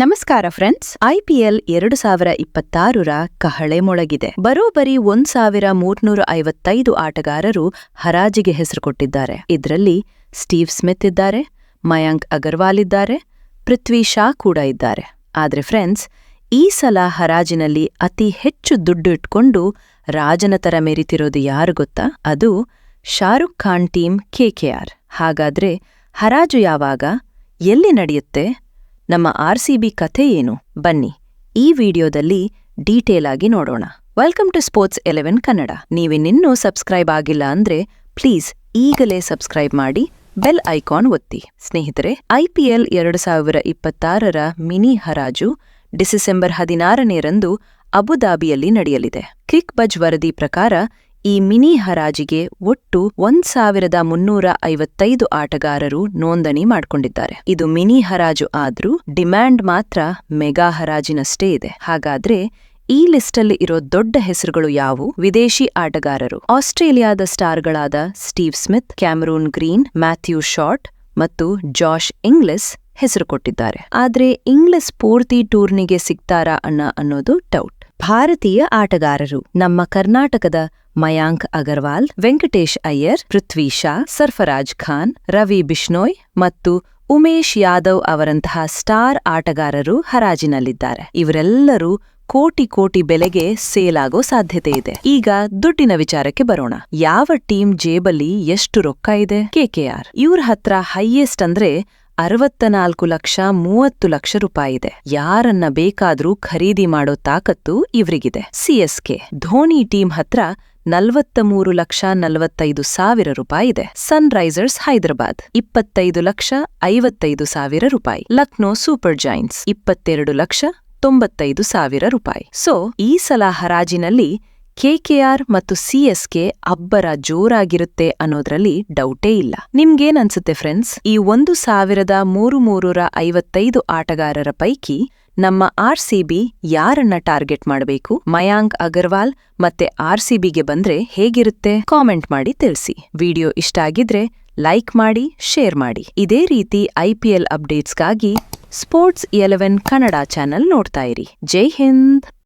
ನಮಸ್ಕಾರ friends IPL ಎರಡು ಸಾವಿರ ಇಪ್ಪತ್ತಾರರ ಕಹಳೆ ಮೊಳಗಿದೆ. ಬರೋಬ್ಬರಿ ಒಂದ್ ಸಾವಿರ ಮೂರ್ನೂರ ಐವತ್ತೈದು ಆಟಗಾರರು ಹರಾಜಿಗೆ ಹೆಸರು ಕೊಟ್ಟಿದ್ದಾರೆ. ಇದರಲ್ಲಿ ಸ್ಟೀವ್ ಸ್ಮಿತ್ ಇದ್ದಾರೆ, ಮಯಾಂಕ್ ಅಗರ್ವಾಲ್ ಇದ್ದಾರೆ, ಪೃಥ್ವಿ ಶಾ ಕೂಡ ಇದ್ದಾರೆ. ಆದ್ರೆ ಫ್ರೆಂಡ್ಸ್ ಈ ಸಲ ಹರಾಜಿನಲ್ಲಿ ಅತಿ ಹೆಚ್ಚು ದುಡ್ಡು ಇಟ್ಕೊಂಡು ರಾಜನ ತರ ಮೆರಿತಿರೋದು ಯಾರು ಗೊತ್ತಾ? ಅದು ಶಾರುಖ್ ಖಾನ್ ಟೀಮ್ ಕೆಕೆಆರ್ ಹಾಗಾದ್ರೆ ಹರಾಜು ಯಾವಾಗ, ಎಲ್ಲಿ ನಡೆಯುತ್ತೆ? ನಮ್ಮ ಆರ್ ಸಿ ಬಿ ಕಥೆ ಏನು? ಬನ್ನಿ, ಈ ವಿಡಿಯೋದಲ್ಲಿ ಡೀಟೇಲ್ ಆಗಿ ನೋಡೋಣ. Welcome to sports eleven Kannada. ನೀವಿನ್ನಿನ್ನೂ subscribe ಆಗಿಲ್ಲ ಅಂದ್ರೆ ಪ್ಲೀಸ್ ಈಗಲೇ ಸಬ್ಸ್ಕ್ರೈಬ್ ಮಾಡಿ, ಬೆಲ್ ಐಕಾನ್ ಒತ್ತಿ. ಸ್ನೇಹಿತರೆ ಐಪಿಎಲ್ ಎರಡು ಸಾವಿರ ಇಪ್ಪತ್ತಾರರ ಮಿನಿ ಹರಾಜು ಡಿಸೆಂಬರ್ ಹದಿನಾರನೇರಂದು ಅಬುದಾಬಿಯಲ್ಲಿ ನಡೆಯಲಿದೆ. ಕ್ರಿಕ್ ಬಜ್ ವರದಿ ಪ್ರಕಾರ ಈ ಮಿನಿ ಹರಾಜಿಗೆ ಒಟ್ಟು ಒಂದ್ ಸಾವಿರದ ಮುನ್ನೂರ ಐವತ್ತೈದು ಆಟಗಾರರು ನೋಂದಣಿ ಮಾಡಿಕೊಂಡಿದ್ದಾರೆ. ಇದು ಮಿನಿ ಹರಾಜು ಆದ್ರೂ ಡಿಮ್ಯಾಂಡ್ ಮಾತ್ರ ಮೆಗಾ ಹರಾಜಿನಷ್ಟೇ ಇದೆ. ಹಾಗಾದ್ರೆ ಈ ಲಿಸ್ಟಲ್ಲಿ ಇರೋ ದೊಡ್ಡ ಹೆಸರುಗಳು ಯಾವುವು? ವಿದೇಶಿ ಆಟಗಾರರು. ಆಸ್ಟ್ರೇಲಿಯಾದ ಸ್ಟಾರ್ಗಳಾದ Steve Smith, Cameron Green, Matthew Short ಮತ್ತು ಜಾಶ್ ಇಂಗ್ಲಿಸ್ ಹೆಸರು ಕೊಟ್ಟಿದ್ದಾರೆ. ಆದ್ರೆ ಇಂಗ್ಲಿಸ್ ಪೂರ್ತಿ ಟೂರ್ನಿಗೆ ಸಿಗ್ತಾರಾ ಅನ್ನ ಅನ್ನೋದು ಡೌಟ್ ಭಾರತೀಯ ಆಟಗಾರರು ನಮ್ಮ ಕರ್ನಾಟಕದ ಮಯಾಂಕ್ ಅಗರ್ವಾಲ್, ವೆಂಕಟೇಶ್ ಅಯ್ಯರ್, ಪೃಥ್ವಿ ಶಾ, ಸರ್ಫರಾಜ್ ಖಾನ್, ರವಿ ಬಿಷ್ಣೋಯ್ ಮತ್ತು ಉಮೇಶ್ ಯಾದವ್ ಅವರಂತಹ ಸ್ಟಾರ್ ಆಟಗಾರರು ಹರಾಜಿನಲ್ಲಿದ್ದಾರೆ. ಇವರೆಲ್ಲರೂ ಕೋಟಿ ಕೋಟಿ ಬೆಲೆಗೆ ಸೇಲ್ ಆಗೋ ಸಾಧ್ಯತೆ ಇದೆ. ಈಗ ದುಡ್ಡಿನ ವಿಚಾರಕ್ಕೆ ಬರೋಣ. ಯಾವ ಟೀಮ್ ಜೇಬಲ್ಲಿ ಎಷ್ಟು ರೊಕ್ಕ ಇದೆ? ಕೆಕೆಆರ್ ಇವ್ರ ಹತ್ರ ಹೈಯೆಸ್ಟ್ ಅಂದ್ರೆ ಅರವತ್ತ ನಾಲ್ಕು ಲಕ್ಷ ಮೂವತ್ತು ಲಕ್ಷ ರೂಪಾಯಿ ಇದೆ ಯಾರನ್ನ ಬೇಕಾದ್ರೂ ಖರೀದಿ ಮಾಡೋ ತಾಕತ್ತು ಇವ್ರಿಗಿದೆ. ಸಿಎಸ್ಕೆ ಧೋನಿ ಟೀಮ್ ಹತ್ರ ನಲ್ವತ್ತ ಮೂರು ಲಕ್ಷ ನಲವತ್ತೈದು ಸಾವಿರ ರೂಪಾಯಿ ಇದೆ ಸನ್ ರೈಸರ್ಸ್ ಹೈದರಾಬಾದ್, ಇಪ್ಪತ್ತೈದು ಲಕ್ಷ ಐವತ್ತೈದು ಸಾವಿರ ರೂಪಾಯಿ. ಲಕ್ನೋ ಸೂಪರ್ ಜೈನ್ಸ್ ಇಪ್ಪತ್ತೆರಡು ಲಕ್ಷ ತೊಂಬತ್ತೈದು ಸಾವಿರ ರೂಪಾಯಿ. ಸೊ, ಈ ಸಲ ಹರಾಜಿನಲ್ಲಿ ಕೆಕೆಆರ್ ಮತ್ತು ಸಿಎಸ್ಕೆ ಅಬ್ಬರ ಜೋರಾಗಿರುತ್ತೆ ಅನ್ನೋದ್ರಲ್ಲಿ ಡೌಟೇ ಇಲ್ಲ. ನಿಮ್ಗೇನನ್ಸುತ್ತೆ ಫ್ರೆಂಡ್ಸ್? ಈ ಒಂದು ಸಾವಿರದ ಮೂರು ಮೂರರ ಐವತ್ತೈದು ಆಟಗಾರರ ಪೈಕಿ ನಮ್ಮ ಆರ್ಸಿಬಿ ಯಾರನ್ನ ಟಾರ್ಗೆಟ್ ಮಾಡಬೇಕು? ಮಯಾಂಕ್ ಅಗರ್ವಾಲ್ ಮತ್ತೆ ಆರ್ಸಿಬಿಗೆ ಬಂದ್ರೆ ಹೇಗಿರುತ್ತೆ? ಕಾಮೆಂಟ್ ಮಾಡಿ ತಿಳಿಸಿ. ವಿಡಿಯೋ ಇಷ್ಟ ಆಗಿದ್ರೆ ಲೈಕ್ ಮಾಡಿ, ಶೇರ್ ಮಾಡಿ. ಇದೇ ರೀತಿ ಐಪಿಎಲ್ ಅಪ್ಡೇಟ್ಸ್ಗಾಗಿ ಸ್ಪೋರ್ಟ್ಸ್ ಎಲೆವೆನ್ ಕನ್ನಡ ಚಾನೆಲ್ ನೋಡ್ತಾ ಇರಿ. ಜೈ ಹಿಂದ್!